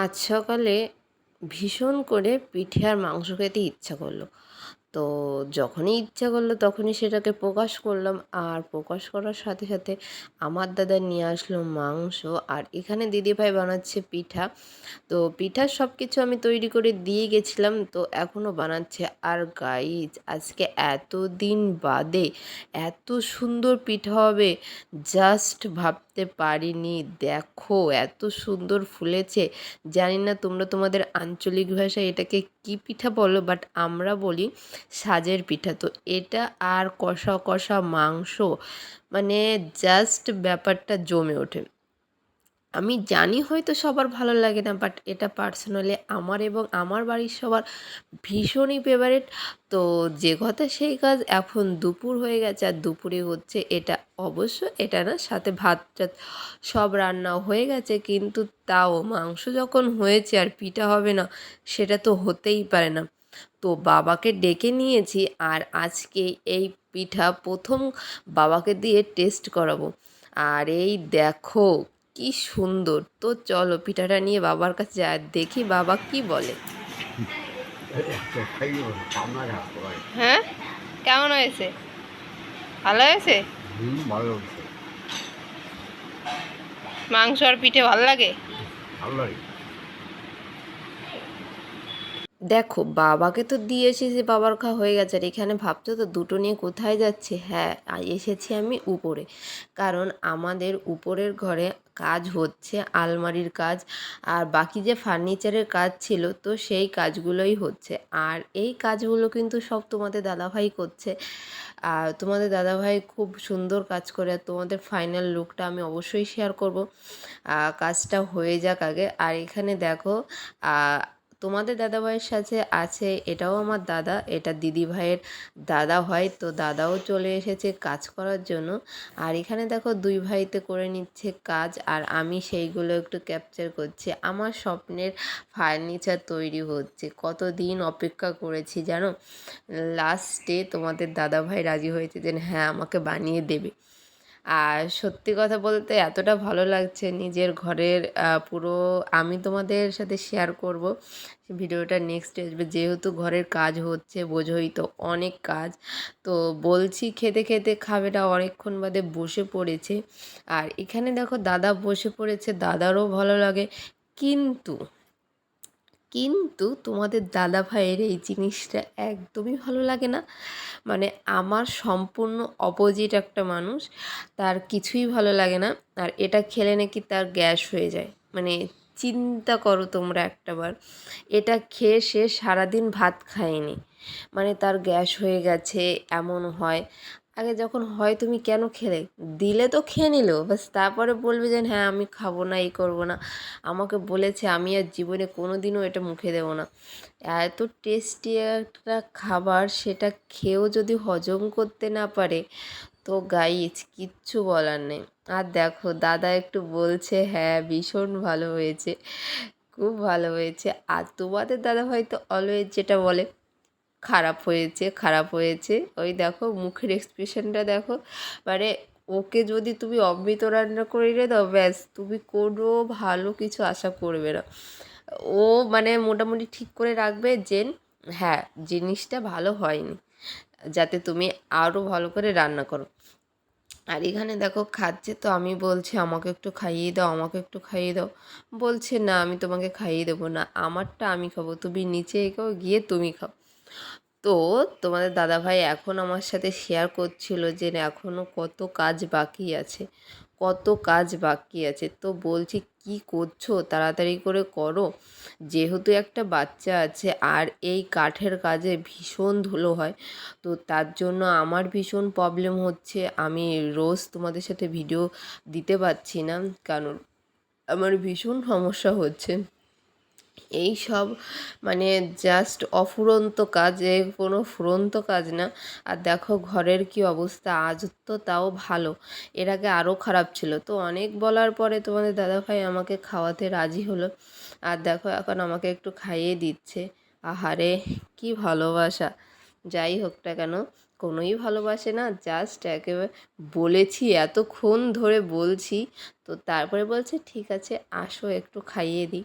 আজ সকালে ভীষণ করে পিঠে আর মাংস খেতে ইচ্ছা করল। তো যখনই ইচ্ছা করল তখনই সেটাকে প্রকাশ করলাম। আর প্রকাশ করার সাথে সাথে আমার দাদা নিয়ে আসলো মাংস। আর এখানে দিদিভাই বানাচ্ছে পিঠা। তো পিঠার সব কিছু আমি তৈরি করে দিয়ে গেছিলাম। তো এখনও বানাচ্ছে। আর গাইজ আজকে এত দিন বাদে এত সুন্দর পিঠা হবে। জাস্ট ভাবতে পারিনি। দেখো, এত সুন্দর ফুলেছে। জানি না তোমরা তোমাদের আঞ্চলিক ভাষায় এটাকে কি পিঠা বলো বাট আমরা বলি সাজের পিঠা। তো এটা আর কষা কষা মাংস মানে জাস্ট ব্যাপারটা জমে ওঠে। আমি জানি হয়তো সবার ভালো লাগে না বাট এটা পার্সোনালি আমার এবং আমার বাড়ির সবার ভীষণই ফেভারিট তো যে কথা সেই কাজ, এখন দুপুর হয়ে গেছে আর দুপুরে হচ্ছে এটা অবশ্য এটা না, সাথে ভাত টাত সব রান্না হয়ে গেছে, কিন্তু তাও মাংস যখন হয়েছে আর পিঠা হবে না, সেটা তো হতেই পারে না। তো বাবাকে ডেকে নিয়েছি আর আজকে এই পিঠা প্রথম বাবাকে দিয়ে টেস্ট করাবো। আর এই দেখো কি সুন্দর। তো চলো পিঠাটা নিয়ে বাবার কাছে যা দেখি বাবা কি বলে। হ্যাঁ? কেমন হয়েছে? ভালো হয়েছে? ভালো মাংস আর পিঠে ভালো লাগে? ভালো লাগে। দেখো, বাবাকে তো দিয়ে এসেছি বাবার খাওয়া হয়ে গেছে। আর এখানে ভাবছ তো দুটো নিয়ে কোথায় যাচ্ছে? হ্যাঁ এসেছি আমি উপরে। কারণ আমাদের উপরের ঘরে কাজ হচ্ছে, আলমারির কাজ। আর বাকি যে ফার্নিচারের কাজ ছিল, তো সেই কাজগুলোই হচ্ছে। আর এই কাজগুলো কিন্তু সব তোমাদের দাদাভাই করছে। আর তোমাদের দাদাভাই খুব সুন্দর কাজ করে। আর তোমাদের ফাইনাল লুকটা আমি অবশ্যই শেয়ার করব। কাজটা হয়ে যাক আগে। আর এখানে দেখো তোমাদের দাদাভাইয়ের সাথে আছে, এটাও আমার দাদা, এটা দিদি ভাইয়ের দাদা হয়, তো দাদাও চলে এসেছে কাজ করার জন্য। আর এখানে দেখো দুই ভাইতে করে নিচ্ছে কাজ, আর আমি সেইগুলো একটু ক্যাপচার করছি। আমার স্বপ্নের ফার্নিচার তৈরি হচ্ছে। কতদিন অপেক্ষা করেছি জানো? লাস্টে তোমাদের দাদা ভাই রাজি হয়েছে যে হ্যাঁ আমাকে বানিয়ে দেবে। আর সত্যি কথা বলতে এতটা ভালো লাগছে নিজের ঘরের পুরো আমি তোমাদের সাথে শেয়ার করব। ভিডিওটা নেক্সট আসবে যেহেতু ঘরের কাজ হচ্ছে, বোঝোই তো অনেক কাজ। তো বলছি খেতে খেতে খাবেটা অনেকক্ষণ বাদে বসে পড়েছে। আর এখানে দেখো দাদা বসে পড়েছে, দাদারও ভালো লাগে। কিন্তু কিন্তু তোমাদের দাদা ভাইয়ের এই জিনিসটা একদমই ভালো লাগে না। মানে আমার সম্পূর্ণ অপোজিট একটা মানুষ, তার কিছুই ভালো লাগে না। আর এটা খেলে নাকি তার গ্যাস হয়ে যায়। মানে চিন্তা করো তোমরা একটাবার। এটা খেয়ে সে সারাদিন ভাত খায়নি। মানে তার গ্যাস হয়ে গেছে, এমন হয়। আগে যখন হয় তুমি কেন খেলে? দিলে তো খেয়ে নিল। বাস তারপরে বলবে যে হ্যাঁ আমি খাব না, এই করব না। আমাকে বলেছে, আমি আর জীবনে কোনো দিনও এটা মুখে দেবো না। এত টেস্টি একটা খাবার, সেটা খেয়েও যদি হজম করতে না পারে, তো গাইজ, কিচ্ছু বলার নেই। আর দেখো, দাদা একটু বলছে হ্যাঁ ভীষণ ভালো হয়েছে, খুব ভালো হয়েছে। আর তোমাদের দাদা হয়তো অলওয়েজ যেটা বলে খারাপ হয়েছে খারাপ হয়েছে। ওই দেখো, মুখের এক্সপ্রেশনটা দেখো। মানে ওকে যদি তুমি অমৃত রান্না করে দাও, ব্যাস, তুমি কোনো ভালো কিছু আশা করবে না। ও মানে মোটামুটি ঠিক করে রাখবে যে হ্যাঁ জিনিসটা ভালো হয়নি, যাতে তুমি আরও ভালো করে রান্না করো। আর এখানে দেখো, খাচ্ছে তো আমি বলছি, আমাকে একটু খাইয়ে দাও, আমাকে একটু খাইয়ে দাও। বলছে, না, আমি তোমাকে খাইয়ে দেবো না, আমারটা আমি খাব, তুমি নিচে এগো গিয়ে তুমি খাও। তো তোমাদের দাদাভাই এখন আমার সাথে শেয়ার করছিল যে এখনও কত কাজ বাকি আছে, কত কাজ বাকি আছে। তো বলছি, কি করছ? তাড়াতাড়ি করে করো। যেহেতু একটা বাচ্চা আছে আর এই কাঠের কাজে ভীষণ ধুলো হয়, তো তার জন্য আমার ভীষণ প্রবলেম হচ্ছে। আমি রোজ তোমাদের সাথে ভিডিও দিতে পারছি না, কারণ আমার ভীষণ সমস্যা হচ্ছে। এই সব মানে জাস্ট অফুরন্ত কাজ, এ কোনো ফুরন্ত কাজ না। আর দেখো ঘরের কি অবস্থা, আজ তো তাও ভালো। এর আগে আরও খারাপ ছিল। তো অনেক বলার পরে তোমাদের দাদাভাই আমাকে খাওয়াতে রাজি হলো। আর দেখো এখন আমাকে একটু খাইয়ে দিচ্ছে। আহারে, কি ভালোবাসা। যাই হোক না কেন, কোনোই ভালোবাসে না জাস্ট একেবারে বলেছি, এতক্ষণ ধরে বলছি। তো তারপরে বলছে, ঠিক আছে, আসো, একটু খাইয়ে দিই।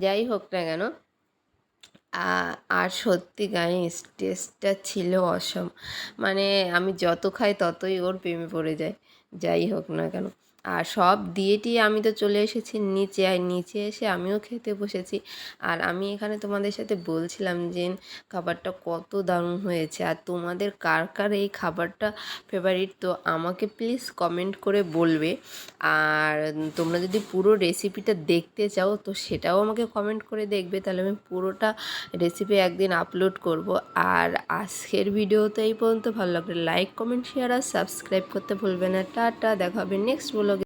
যাই হোক না কেন আর সত্যি গাইস স্টেজটা ছিল অসম মানে আমি যত খাই ততই ওর প্রেমে পড়ে যায়। যাই হোক না কেন। আর সব দিয়েটি আমি তো চলে এসেছি নিচে, আর নিচে এসে আমিও খেতে বসেছি। আর আমি এখানে তোমাদের সাথে বলছিলাম যে খাবারটা কত দারুণ হয়েছে, আর তোমাদের কার কার এই খাবারটা ফেভারিট তো আমাকে প্লিজ কমেন্ট করে বলবে। আর তোমরা যদি পুরো রেসিপিটা দেখতে চাও, তো সেটাও আমাকে কমেন্ট করে দেখবে। তাহলে আমি পুরোটা রেসিপি একদিন আপলোড করব। আর আজকের ভিডিও তো এই পর্যন্ত। ভালো লাগলে লাইক কমেন্ট শেয়ার আর সাবস্ক্রাইব করতে ভুলবে না। টাটা, দেখা হবে নেক্সট ব্লগ